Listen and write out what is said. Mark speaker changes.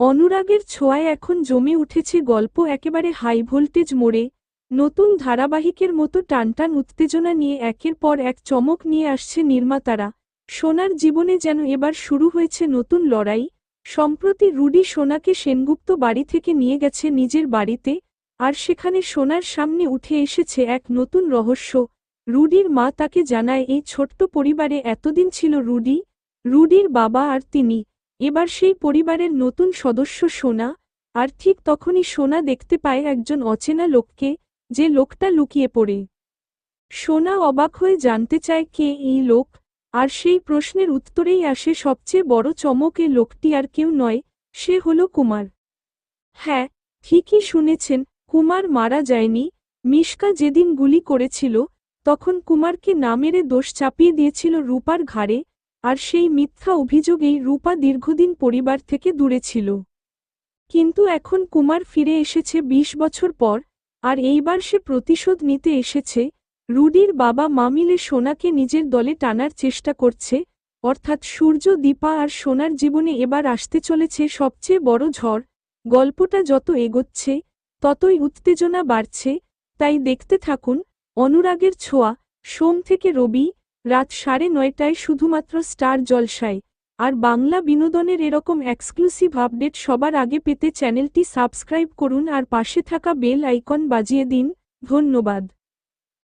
Speaker 1: অনুরাগের ছোঁয়ায় এখন জমে উঠেছে গল্প একেবারে হাই ভোল্টেজ মোড়ে, নতুন ধারাবাহিকের মতো টানটান উত্তেজনা নিয়ে একের পর এক চমক নিয়ে আসছে নির্মাতারা। সোনার জীবনে যেন এবার শুরু হয়েছে নতুন লড়াই, সম্প্রতি রুডি সোনাকে সেনগুপ্ত বাড়ি থেকে নিয়ে গেছে নিজের বাড়িতে, আর সেখানে সোনার সামনে উঠে এসেছে এক নতুন রহস্য। রুডির মা তাকে জানায়, এই ছোট্ট পরিবারে এতদিন ছিল রুডি, রুডির বাবা আর তিনি এবার সেই পরিবারের নতুন সদস্য সোনা, আর ঠিক তখনই সোনা দেখতে পায় একজন অচেনা লোককে, যে লোকটা লুকিয়ে পড়ে। সোনা অবাক হয়ে জানতে চায় কে এই লোক, আর সেই প্রশ্নের উত্তরেই আসে সবচেয়ে বড় চমক লোকটি আর কেউ নয়, সে হল কুমার। হ্যাঁ ঠিকই শুনেছেন, কুমার মারা যায়নি, মিশকা যেদিন গুলি করেছিল, তখন কুমারকে না মেরে দোষ চাপিয়ে দিয়েছিল রূপার ঘাড়ে আর সেই মিথ্যা অভিযোগেই রূপা দীর্ঘদিন পরিবার থেকে দূরে ছিল। কিন্তু এখন কুমার ফিরে এসেছে ২০ বছর পর, আর এইবার সে প্রতিশোধ নিতে এসেছে, রুডির বাবা মামিলে সোনাকে নিজের দলে টানার চেষ্টা করছে, অর্থাৎ সূর্য, দীপা আর সোনার জীবনে এবার আসতে চলেছে সবচেয়ে বড় ঝড়। গল্পটা যত এগোচ্ছে, ততই উত্তেজনা বাড়ছে, তাই দেখতে থাকুন অনুরাগের ছোঁয়া, সোম থেকে রবি রাত সাড়ে নয়টায় শুধুমাত্র স্টার জলসায়, আর বাংলা বিনোদনের এরকম এক্সক্লুসিভ আপডেট সবার আগে পেতে চ্যানেলটি সাবস্ক্রাইব করুন আর পাশে থাকা বেল আইকন বাজিয়ে দিন। ধন্যবাদ।